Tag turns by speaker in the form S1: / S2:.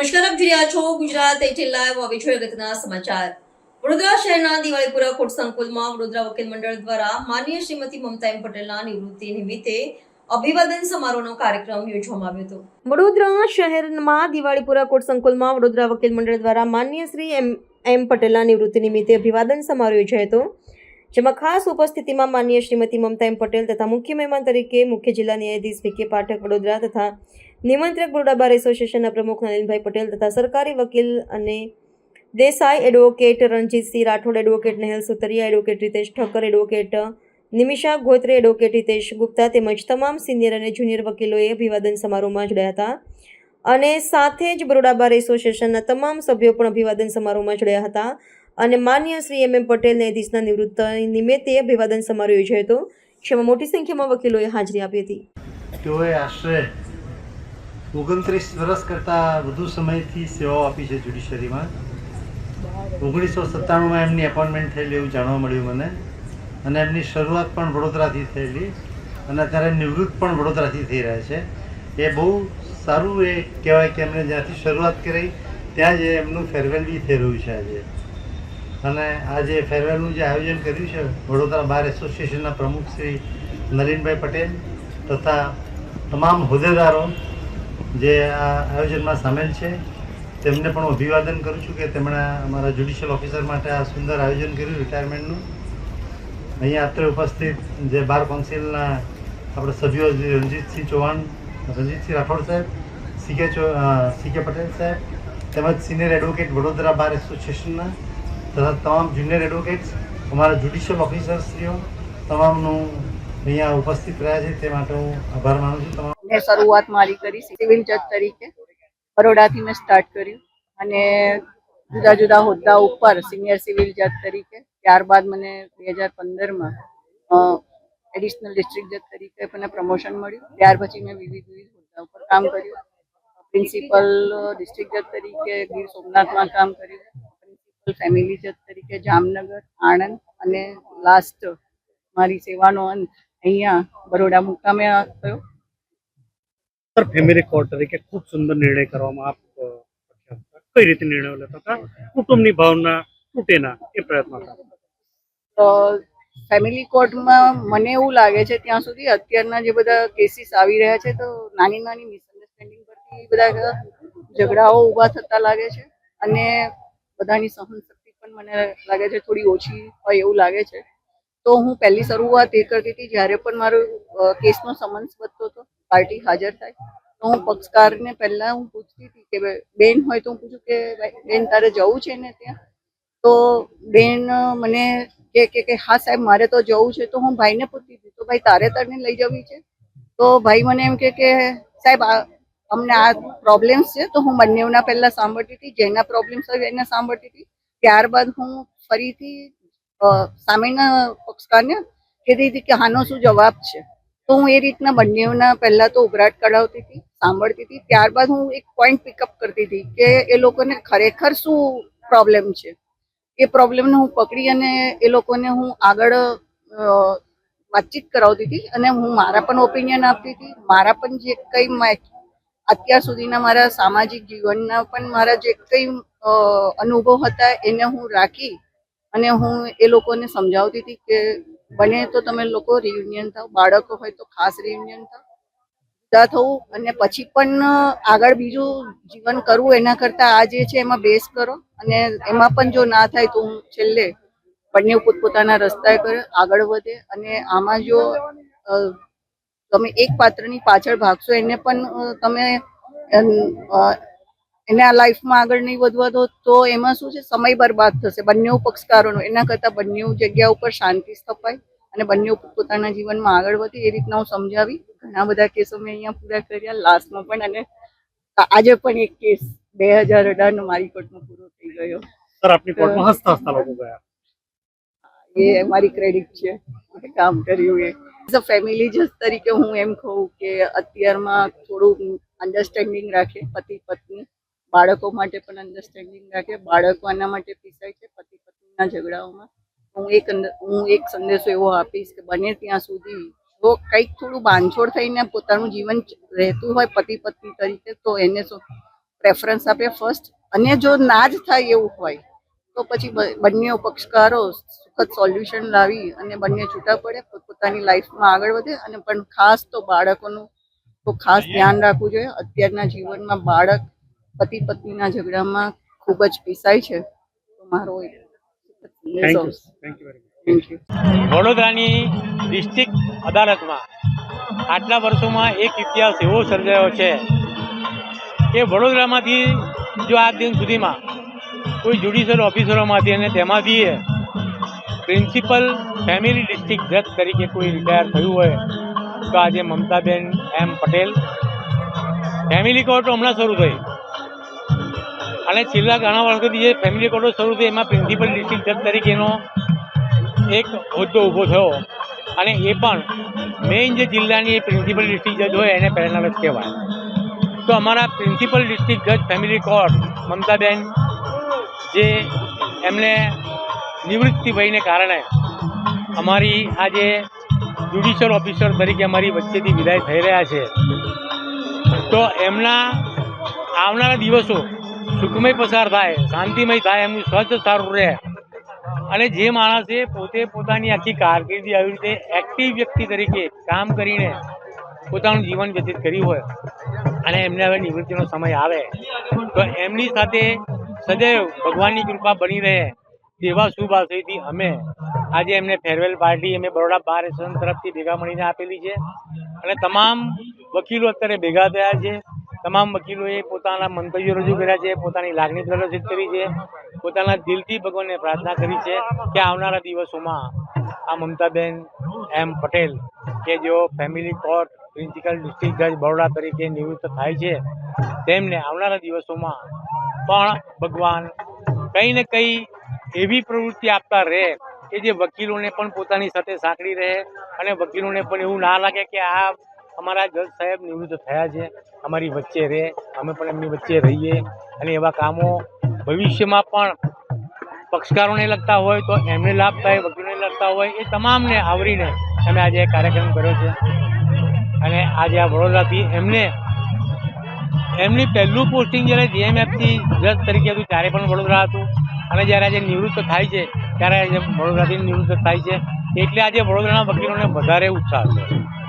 S1: નમસ્કાર, આપ જોઈ રહ્યા છો ગુજરાત એટીન લાઈવ હવે જોઈએ અગત્યના સમાચાર. વડોદરા શહેરના દિવાળીપુરા કોર્ટ સંકુલમાં વડોદરા વકીલ મંડળ દ્વારા માનનીય શ્રીમતી મમતા એમ પટેલના નિવૃત્તિ નિમિત્તે અભિવાદન સમારોહનો કાર્યક્રમ યોજવામાં આવ્યો હતો. વડોદરા શહેરમાં દિવાળીપુરા કોર્ટ સંકુલમાં વડોદરા વકીલ મંડળ દ્વારા માનનીય શ્રી એમ એમ પટેલના નિવૃત્તિ નિમિત્તે અભિવાદન સમારોહ યોજાયો હતો. જેમાં ખાસ ઉપસ્થિતિમાં માનનીય શ્રીમતી મમતા એમ પટેલ તથા મુખ્ય મહેમાન તરીકે મુખ્ય જિલ્લા ન્યાયાધીશ વિકે પાઠક વડોદરા તથા નિમંત્રક બરોડા બાર એસોસિએશનના પ્રમુખ નલિનભાઈ પટેલ તથા સરકારી વકીલ અને Desai advocate Ranjitsinh Rathod, advocate Nehal Sutariya, advocate Ritesh Thakkar, advocate Nimisha Gotre, advocate Ritesh Gupta તેમજ તમામ સિનિયર અને જુનિયર વકીલોએ અભિવાદન સમારોહમાં જોડાયા હતા. અને સાથે જ બરોડા બાર એસોસિએશનના તમામ સભ્યો પણ અભિવાદન સમારોહમાં જોડાયા હતા. અને માન્ય શ્રી એમ એમ પટેલ ન્યાયાધીશના નિવૃત્ત નિમિત્તે અભિવાદન સમારોહ યોજાયો હતો. જેમાં મોટી સંખ્યામાં વકીલોએ હાજરી આપી હતી.
S2: તેઓએ આશરે ઓગણત્રીસ વર્ષ કરતાં વધુ સમયથી સેવાઓ આપી છે જ્યુડિશરીમાં. ઓગણીસો સત્તાણુંમાં એમની એપોઇન્ટમેન્ટ થયેલી એવું જાણવા મળ્યું મને. અને એમની શરૂઆત પણ વડોદરાથી થયેલી અને અત્યારે નિવૃત્ત પણ વડોદરાથી થઈ રહ્યા છે. એ બહુ સારું એ કહેવાય કે એમણે જ્યાંથી શરૂઆત કરી ત્યાં જ એમનું ફેરવેલ બી થઈ રહ્યું છે આજે. અને આજે ફેરવેલનું જે આયોજન કર્યું છે વડોદરા બાર એસોસિએશનના પ્રમુખ શ્રી નલિનભાઈ પટેલ તથા તમામ હોદ્દેદારો જે આ આયોજનમાં સામેલ છે, તેમને પણ અભિવાદન કરું છું કે તેમણે અમારા જ્યુડિશિયલ ઓફિસર માટે આ સુંદર આયોજન કર્યું રિટાયરમેન્ટનું અહીંયા અત્રે ઉપસ્થિત જે બાર કાઉન્સિલના આપણે સભ્યો રણજીતસિંહ ચૌહાણ, રણજીતસિંહ રાઠોડ સાહેબ સી કે સી કે પટેલ સાહેબ, તેમજ સિનિયર એડવોકેટ વડોદરા બાર એસોસિએશનના તથા તમામ જુનિયર એડવોકેટ્સ અમારા જ્યુડિશિયલ ઓફિસરશ્રીઓ તમામનું અહીંયા ઉપસ્થિત રહ્યા છે, તે માટે હું આભાર માનું છું. તમામ
S3: મેં શરૂઆત મારી કરી સિવિલ જજ તરીકે. બરોડાથી મેં સ્ટાર્ટ કર્યું અને જુદા જુદા હોદ્દા ઉપર સિનિયર સિવિલ જજ તરીકે, ત્યારબાદ મને બે હજાર પંદરમાં એડિશનલ ડિસ્ટ્રિક્ટ જજ તરીકે મને પ્રમોશન મળ્યું. ત્યાર પછી મેં વિવિધ વિવિધ હોદ્દા ઉપર કામ કર્યું. પ્રિન્સિપલ ડિસ્ટ્રિક્ટ જજ તરીકે ગીર સોમનાથમાં કામ કર્યું. પ્રિન્સિપલ ફેમિલી જજ તરીકે જામનગર, આણંદ અને લાસ્ટ મારી સેવાનો અંત અહીંયા બરોડા મુકામે થયો.
S4: સર ફેમિલી કોર્ટ તરીકે ખૂબ સુંદર નિર્ણય કરવામાં આપ. કઈ રીતે નિર્ણયો લેતા હતા? કુટુંબની ભાવના તૂટે ના એ પ્રયત્ન હતા.
S3: ફેમિલી કોર્ટમાં મને એવું લાગે છે ત્યાં સુધી અત્યારના જે બધા કેસીસ આવી રહ્યા છે તો નાની નાની મિસઅન્ડરસ્ટેન્ડિંગ પરથી બધા ઝઘડાઓ ઊભા થતા લાગે છે અને બધાની સહનશક્તિ પણ મને લાગે છે થોડી ઓછી હોય એવું લાગે છે. તો હું પહેલી શરૂઆત એ કરતી હતી જ્યારે પણ મારો કેસનો સમન્સ વધતો હતો. પાર્ટી હાજર થાય. તો હું પક્ષકારને પહેલા હું પૂછતી હતી કે બેન હોય તો હું પૂછું કે બેન તારે જવું છે ને ત્યાં? તો બેન મને કે કે કે હા સાહેબ, મારે તો જવું છે. તો હું ભાઈને પૂછતી હતી, તો ભાઈ તારે તારને લઈ જવી છે? તો ભાઈ મને એમ કે કે સાહેબ અમને આ પ્રોબ્લેમ્સ છે. તો હું બંનેના પહેલા સાંભળતી હતી, જેના પ્રોબ્લેમ્સ હોય એને સાંભળતી હતી. ત્યારબાદ હું ફરીથી સામેના પક્ષકારને કહેતી હતી કે આનો શું જવાબ છે? તો હું એ રીતના બંનેના પહેલાં તો ઉભરાટ કઢાવતી હતી, સાંભળતી હતી. ત્યારબાદ હું એક પોઈન્ટ પિકઅપ કરતી હતી કે એ લોકોને ખરેખર શું પ્રોબ્લેમ છે? એ પ્રોબ્લેમને હું પકડી અને એ લોકોને હું આગળ વાતચીત કરાવતી હતી અને હું મારા પણ ઓપિનિયન આપતી હતી. મારા પણ જે કંઈ અત્યાર સુધીના મારા સામાજિક જીવનના પણ મારા જે કંઈ અનુભવ હતા એને હું રાખી અને હું એ લોકોને સમજાવતી હતી કે બને તો તમે લોકો રિયુનિયન થાવ, બાળકો હોય તો ખાસ રિયુનિયન થાવ જુદા થવું અને પછી પણ આગળ બીજું જીવન કરવું એના કરતાં આ જે છે એમાં બેસ કરો અને એમાં પણ જો ના થાય તો હું છેલ્લે બંને પોતપોતાના રસ્તાએ કરે, આગળ વધે અને આમાં જો તમે એક પાત્રની પાછળ ભાગશો એને પણ તમે એને આ લાઈફમાં આગળ નહીં વધવા દો તો એમાં શું છે? સમય બરબાદ થશે. બંને પક્ષકારોનો એના કરતાં બંને જગ્યા ઉપર શાંતિ સ્થપાય અને બંને પોતાના જીવનમાં આગળ વધે. એ રીતના હું સમજાવી. ઘણા બધા કેસો મેં અહીંયા પૂરા કર્યા. લાસ્ટમાં પણ અને આજે પણ એક કેસ બે હજાર અઢારનો મારી કોર્ટમાં પૂરો થઈ ગયો.
S4: સર આપની કોર્ટમાં હસતા હસતા લોકો ગયા.
S3: એ મારી ક્રેડિટ છે. કામ કર્યું એ. એઝ અ ફેમિલી જજ તરીકે હું એમ કહું કે અત્યારમાં થોડું અન્ડરસ્ટેન્ડિંગ રાખે પતિ પત્ની બાળકો માટે પણ અન્ડરસ્ટેન્ડિંગ રાખે બાળકો આના માટે પીસાય છે પતિ પત્નીના ઝઘડાઓમાં. હું એક હું એક સંદેશો એવો આપીશ કે બને ત્યાં સુધી જો કંઈક થોડું બાંધછોડ થઈને પોતાનું જીવન રહેતું હોય પતિ પત્ની તરીકે તો એને પ્રેફરન્સ આપે ફર્સ્ટ અને જો ના જ થાય એવું હોય તો પછી બંને પક્ષકારો સુખદ સોલ્યુશન લાવી અને બંને છૂટા પડે પોતપોતાની લાઈફમાં આગળ વધે. અને પણ ખાસ તો બાળકોનું તો ખાસ ધ્યાન રાખવું જોઈએ. અત્યારના જીવનમાં બાળક પતિ પત્નીના ઝઘડામાં ખૂબ જ પીસાય છે. મારો એક
S4: thank you thank you very much
S3: thank you
S5: વડોદરાની ડિસ્ટ્રિક્ટ અદાલતમાં આટલા વર્ષોમાં એક ઇતિહાસ એવો સર્જાયો છે કે વડોદરામાંથી જો આ દિન સુધીમાં કોઈ જ્યુડિશિયલ ઓફિસરોમાંથી અને તેમાંથી પ્રિન્સિપલ ફેમિલી ડિસ્ટ્રિક્ટ જજ તરીકે કોઈ રિટાયર થયું હોય તો આજે મમતાબેન એમ પટેલ ફેમિલી કોર્ટ હમણાં શરૂ થઈ. અને છેલ્લા ઘણા વર્ષોથી જે ફેમિલી કોર્ટો શરૂ થઈ, એમાં પ્રિન્સિપલ ડિસ્ટ્રિક્ટ જજ તરીકેનો એક હોદ્દો ઊભો થયો. અને એ પણ મેઇન જે જિલ્લાની પ્રિન્સિપલ ડિસ્ટ્રિક્ટ જજ હોય, એને પહેરનાર જ કહેવાય. તો અમારા પ્રિન્સિપલ ડિસ્ટ્રિક્ટ જજ ફેમિલી કોર્ટ મમતાબેન, જે એમને નિવૃત્તિ વયને કારણે અમારી આજે જ્યુડિશિયલ ઓફિસર તરીકે અમારી વચ્ચેથી વિદાય થઈ રહ્યા છે. તો એમના આવનારા દિવસો સુખમય પસાર થાય, શાંતિમય થાય, એમનું સ્વચ્છ સારું રહે. અને જે માણસે પોતે પોતાની આખી કારકિર્દી આવી રીતે એક્ટિવ વ્યક્તિ તરીકે કામ કરીને પોતાનું જીવન વ્યતીત કર્યું હોય અને એમને હવે નિવૃત્તિનો સમય આવે, તો એમની સાથે સદૈવ ભગવાનની કૃપા બની રહે તેવા શુભ આશયથી અમે આજે એમને ફેરવેલ પાર્ટી અમે બરોડા બાર એસોસિએશન તરફથી ભેગા મળીને આપેલી છે. અને તમામ વકીલો અત્યારે ભેગા થયા છે. તમામ વકીલોએ પોતાના મંતવ્યો રજૂ કર્યા છે, પોતાની લાગણી પ્રદર્શિત કરી છે, પોતાના દિલથી ભગવાનને પ્રાર્થના કરી છે કે આવનારા દિવસોમાં આ મમતાબેન એમ પટેલ કે જેઓ ફેમિલી કોર્ટ, પ્રિન્સિપલ ડિસ્ટ્રિક્ટ જજ બરોડા તરીકે નિવૃત્ત થાય છે, તેમને આવનારા દિવસોમાં પણ ભગવાન કંઈ ને કંઈ એવી પ્રવૃત્તિ આપતા રહે કે જે વકીલોને પણ પોતાની સાથે સાંકળી રહે અને વકીલોને પણ એવું ના લાગે કે આ અમારા જજ સાહેબ નિવૃત્ત થયા છે, અમારી વચ્ચે રહે, અમે પણ એમની વચ્ચે રહીએ અને એવા કામો ભવિષ્યમાં પણ પક્ષકારોને લગતા હોય તો એમને લાભ થાય વકીલોને લગતા હોય, એ તમામને આવરીને અમે આજે કાર્યક્રમ કર્યો છે. અને આજે આ વડોદરાથી એમને, એમની પહેલું પોસ્ટિંગ જ્યારે જીએમએફથી જજ તરીકે હતું, ત્યારે પણ વડોદરા હતું. અને જ્યારે આજે નિવૃત્ત થાય છે, ત્યારે આજે વડોદરાથી નિવૃત્ત થાય છે. એટલે આજે વડોદરાના વકીલોને વધારે ઉત્સાહ છે.